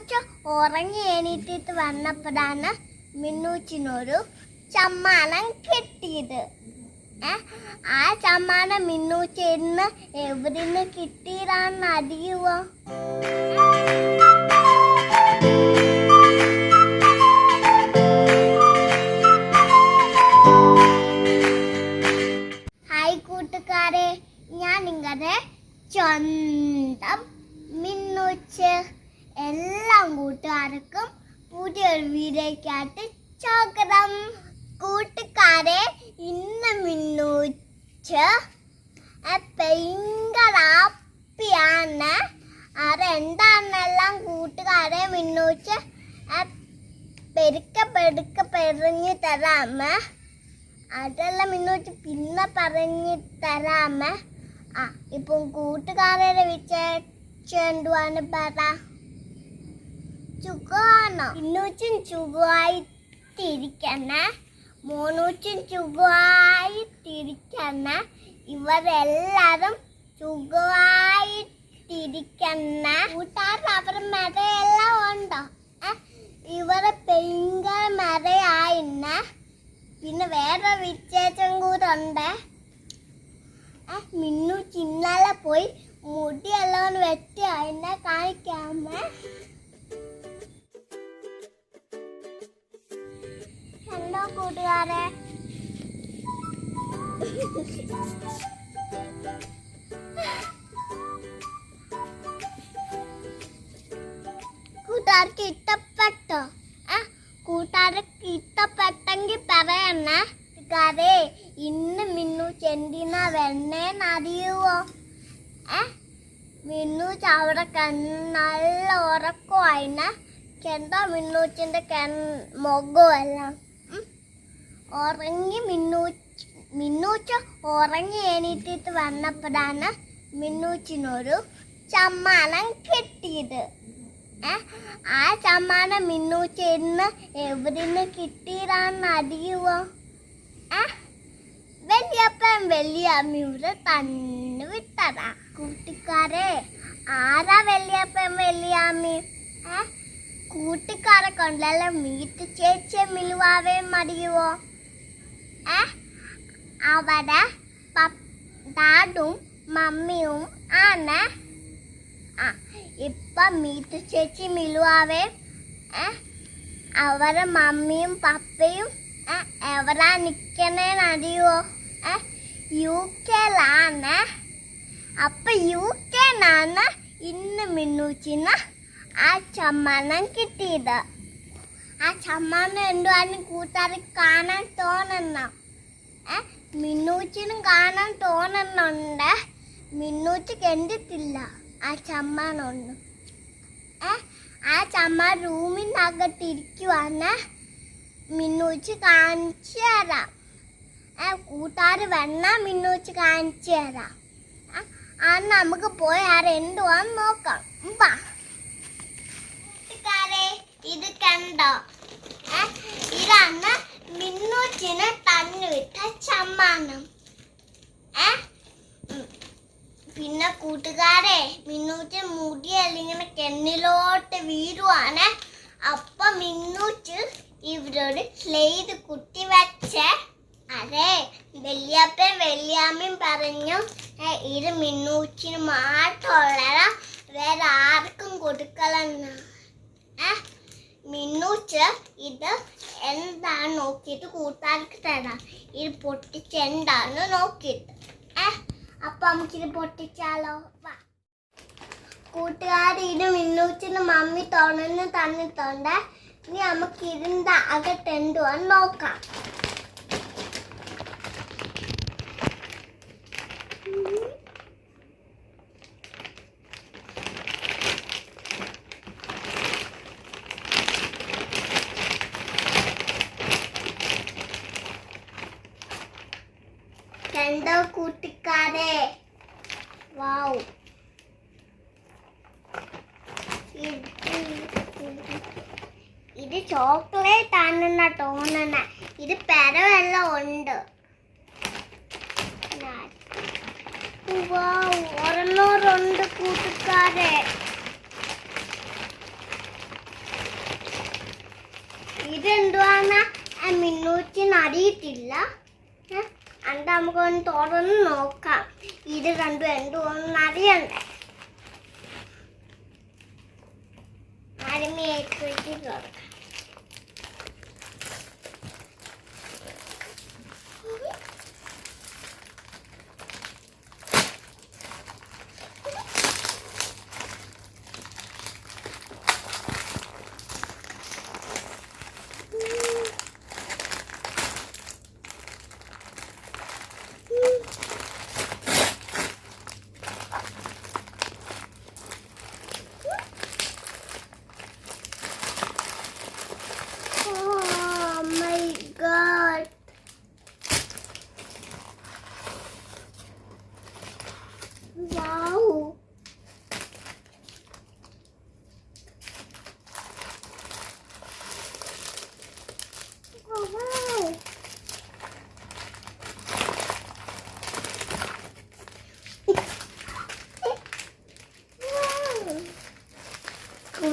മിന്നൂച്ച ഉറങ്ങി എണീറ്റിട്ട് വന്നപ്പോഴാണ് മിന്നൂച്ചിനൊരു ചമ്മാനം കിട്ടിയത്. ആ ചമ്മാനം മിന്നൂച്ച ഇന്ന് എവിടുന്ന് കിട്ടിയതാണെന്ന് അറിയുവോ? കൂട്ടുകാരെ ഇന്ന് മിന്നൂച്ച് ഭയങ്കര ഹാപ്പിയാണ് അതെന്താണെന്നെല്ലാം കൂട്ടുകാരെ മിന്നൂച്ച് പെരുക്ക പെരുക്ക പെറിഞ്ഞു തരാമ. അതെല്ലാം മിന്നൂച്ച് പിന്നെ പറഞ്ഞു തരാമ. ആ ഇപ്പം കൂട്ടുകാരുടെ വിശേഷമാണ് പറ. ചുഖമാണോ ഇന്നൂച്ചും ചുഖമായിട്ടിരിക്കണേ തിരിക്കുന്ന ഇവരെല്ലാവരും ഇവരെല്ലാരും തിരിക്കുന്ന കൂട്ടുകാർ അവരുടെ മരയെല്ലാം ഉണ്ടോ? ഇവരെ ഭയങ്കര മരയായിന്നെ. പിന്നെ വേറെ വിശേഷം കൂടെ ഉണ്ട്. മിന്നു ചിന്നല പോയി മുടിയെല്ലാം വെട്ടി അതിനെ കാണിക്കാമേ. കൂട്ടുകാരെ. കൂട്ടുകാർക്ക് ഇഷ്ടപ്പെട്ടോ? ആ കൂട്ടുകാർക്ക് ഇഷ്ടപ്പെട്ടെങ്കിൽ പറയണേ. കൂട്ടുകാരെ ഇന്ന് മിന്നു ചെന്തിന വെണ്ണേന്ന് അറിയുവോ? ഏ മിന്നു അവിടെ കണ്ണ് നല്ല ഉറക്കമായിന ചെന്താ മിന്നൂച്ചിന്റെ കൺ മുഖമെല്ലാം. ഉറങ്ങി മിന്നൂച്ച് മിന്നൂച്ച ഉറങ്ങി എണീറ്റിട്ട് വന്നപ്പോഴാണ് മിന്നൂച്ചിനൊരു ചമ്മാനം കിട്ടിയത്? ആ ചമ്മാനം മിന്നൂച്ച ഇന്ന് എവിടുന്ന് കിട്ടിയതാണെന്ന് അറിയുവോ? വലിയപ്പൻ വലിയപ്പൻ വലിയമ്മയുടെ തന്നെ വിട്ടതാ. കൂട്ടുകാരെ ആരാ വലിയപ്പൻ വലിയ അമ്മി കൂട്ടുകാരെ കൊണ്ടല്ല മീറ്റ് ചേച്ചിയെ മിലുവാവേ മതിയുവോ ഏ അവിടെ ഡാഡും മമ്മിയും ആണ്. ആ ഇപ്പൊ മീറ്റ് ചേച്ചി മിലുവാവേ അവരെ മമ്മിയും പപ്പയും നിക്കണേന്ന് അറിയുവോ? ഏ യു കെയിലാണ് അപ്പൊ യു കെന്നാണ് ഇന്ന് മിന്നൂച്ചിന് ആ ചമ്മാനം കിട്ടിയത്. ആ ചമ്മാനം എന്തുവാണ് കൂട്ടുകാർ കാണാൻ തോന്നുന്ന? ഏ മിന്നൂച്ചിനും കാണാൻ തോന്നുന്നുണ്ട്. മിന്നൂച്ച് കണ്ടിട്ടില്ല. ആ ചമ്മാനൊന്നും. ആ ചമ്മ റൂമിനകത്ത് ഇരിക്കുവാണ് മിന്നൂച്ച് കാണിച്ചു തരാം. ഏ കൂട്ടുകാർ വന്നാൽ മിന്നൂച്ച് കാണിച്ചു തരാം. ആ, ആ നമുക്ക് പോയി ആരെ എന്തുവാന്ന് നോക്കാം. വാ. ഇത് കണ്ടോ? ഇതാണ് മിന്നൂച്ചിനെ ചമ്മാനം ഏ? പിന്നെ കൂട്ടുകാരെ മിന്നൂച്ച് മുടിയെല്ലാം ഇങ്ങനെ കെണ്ണിലോട്ട് വീഴുവാണ്. അപ്പൊ മിന്നൂച്ച് ഇവരോട് സ്ലേത് കുത്തി വെച്ച. അതെ വലിയപ്പൻ വല്യാമ്മയും പറഞ്ഞു "ഏ, ഇത് മിന്നൂച്ചിന് മാത്രമുള്ള വേറെ ആർക്കും കൊടുക്കലെന്ന് ഏ? മിന്നൂച്ച് ഇത് എന്താണ് നോക്കിയിട്ട് കൂട്ടുകാർക്ക് തരാം? ഇത് പൊട്ടിച്ച് എന്താണ് നോക്കിയിട്ട്. ഏ അപ്പൊ നമുക്കിത് പൊട്ടിച്ചാലോ? വാ. കൂട്ടുകാർ ഇത് മിന്നൂച്ചിന് മമ്മി തുറന്ന് തന്നിട്ടുണ്ട് ഇനി നമുക്ക് ഇതിന്റെ അകത്ത് എന്തുവാന്ന് നോക്കാം കണ്ടോ കൂട്ടുകാരെ വാവ് ഇത് ചോക്ലേറ്റ് ആണെന്നാ തോന്നണ. ഇത് പെരവെല്ലാം ഉണ്ട്. ഒരെണ്ണൂറുണ്ട് കൂട്ടുകാരെ. ഇതെന്തുവാന്ന് മിന്നൂറ്റിന് എന്താ നമുക്ക് നമുക്കൊന്ന് തുറന്ന് നോക്കാം. ഇത് രണ്ടും എന്തുവാണെന്ന് അറിയണ്ടേ? 里面吃 itu.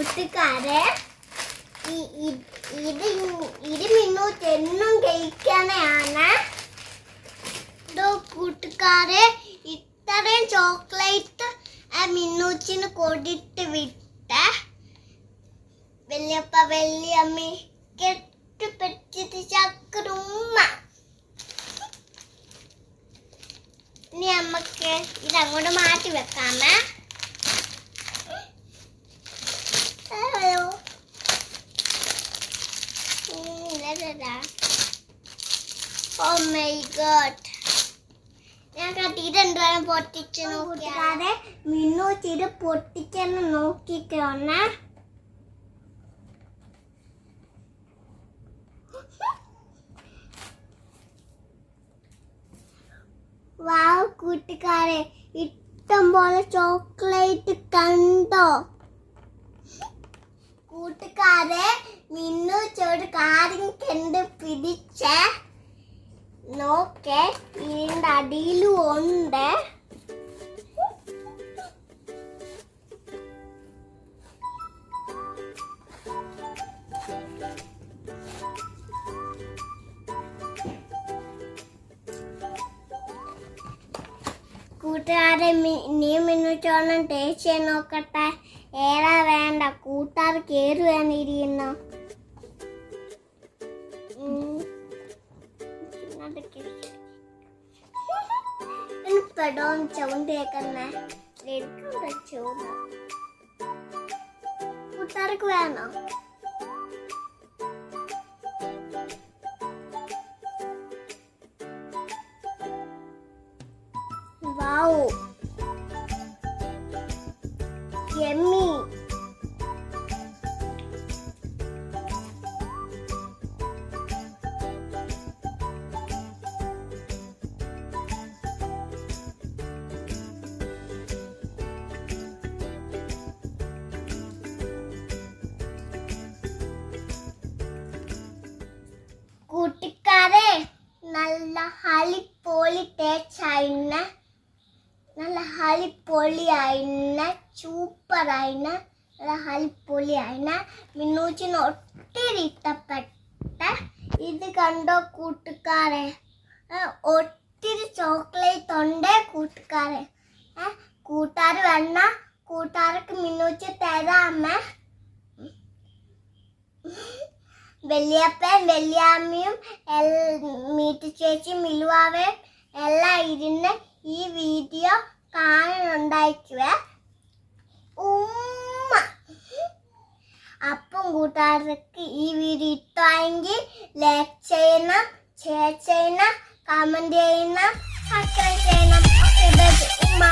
കൂട്ടുകാരെ ഇത് ഇ- ഇത് മിന്നൂറ്റ് എന്നും കഴിക്കാനാണ് ഇതോ കൂട്ടുകാരെ ഇത്രയും ചോക്ലേറ്റ് മിന്നൂച്ചിന് കൊടുത്ത് വിട്ട. വലിയപ്പ വല്യമ്മ ഇനി നമുക്ക് ഇതങ്ങോട്ട് മാറ്റി വെക്കാമേ. ഗോഡ് ഞാൻ കത്തിട്ടുണ്ടാണ് പൊട്ടിച്ച് നോക്കിയാതെ മിന്നു ചിത് പൊട്ടിച്ചെന്ന് വന്നേ വാവ് കൂട്ടുകാരെ ഇഷ്ടം പോലെ ചോക്ലേറ്റ് കണ്ടോ? കൂട്ടുകാരെ മിന്നു ചോട് കാര്യം കണ്ട് പിടിച്ച. നോക്കെ ഇതിന്റെ അടിയിലും ഉണ്ട്. കൂട്ടുകാരെ നീ മിന്നുച്ചോണം ടേസ്റ്റ് നോക്കട്ടെ. ഏതാ വേണ്ട? കൂട്ടുകാർ കയറി വേണ്ടിയിരിക്കുന്നു പെടോന്ന് ചൗണ്ട് കേൾക്കുന്നേ എടുക്കണ്ട ചൂട് കൂട്ടുകാർക്ക് വേണോ? കൂട്ടിക്കാരെ നല്ല ഹളിപ്പോളി തേച്ചായിരുന്ന നല്ല ഹളിപ്പൊളിയായിരുന്ന സൂപ്പറായിരുന്ന നല്ല ഹളിപ്പൊളിയായിരുന്ന മിന്നൂച്ചിന് ഒത്തിരി ഇഷ്ടപ്പെട്ട ഇത് കണ്ടോ കൂട്ടുകാരെ? ഒത്തിരി ചോക്ലേറ്റ് ഉണ്ട് കൂട്ടുകാരെ. കൂട്ടുകാർ വേണ്ട കൂട്ടുകാർക്ക് മിന്നൂച്ച് തരാമേ. വലിയപ്പൻ വലിയമ്മയും മീറ്റ് ചേച്ചി മിലുവാവയും എല്ലാം ഇരുന്ന് ഈ വീഡിയോ കാണുന്നുണ്ടായിരിക്കുവേ ഉമ്മ. അപ്പം കൂട്ടുകാർക്ക് ഈ വീഡിയോ ഇഷ്ടമായെങ്കിൽ ലൈക്ക് ചെയ്യണം ഷെയർ ചെയ്യണം കമന്റ് ചെയ്യണം സബ്സ്ക്രൈബ് ചെയ്യണം. ഉമ്മ.